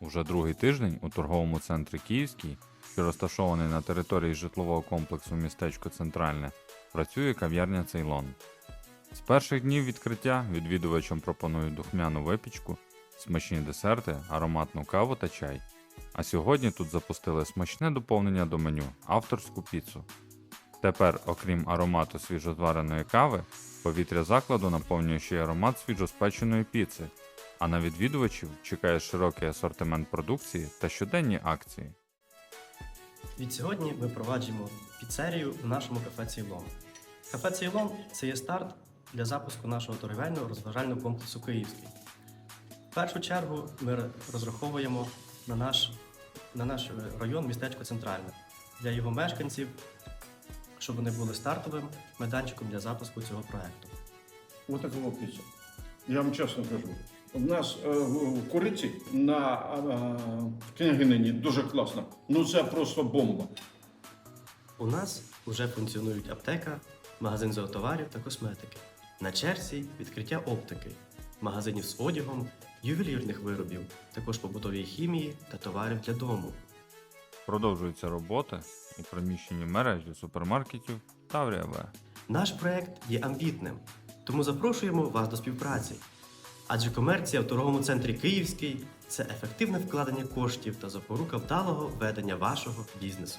Уже другий тиждень у торговому центрі Київський, що розташований на території житлового комплексу містечко Центральне, працює кав'ярня Цейлон. З перших днів відкриття відвідувачам пропонують духмяну випічку, смачні десерти, ароматну каву та чай. А сьогодні тут запустили смачне доповнення до меню авторську піцу. Тепер, окрім аромату свіжозвареної кави, повітря закладу наповнює ще й аромат свіжоспеченої піци, а на відвідувачів чекає широкий асортимент продукції та щоденні акції. Від сьогодні ми проваджуємо піцерію в нашому кафе Цейлон. Кафе Цейлон це є старт для запуску нашого торгівельного розважального комплексу Київський. В першу чергу ми розраховуємо на наш, на наш район містечко Центральне для його мешканців, щоб вони були стартовим майданчиком для запуску цього проекту. Вот это вот. Я вам чесно кажу. У нас е, в в Куриці на е, в Княгинині дуже класно. Ну це просто бомба. У нас вже функціонують аптека, магазин зоотоварів та косметики. На черзі відкриття оптики, магазинів з одягом, ювелірних виробів, також побутової хімії та товарів для дому. Продовжується робота у приміщенні мережі супермаркетів Таврія В. Наш проект є амбітним, тому запрошуємо вас до співпраці. Адже комерція в торговому центрі Київський це ефективне вкладення коштів та запорука вдалого ведення вашого бізнесу.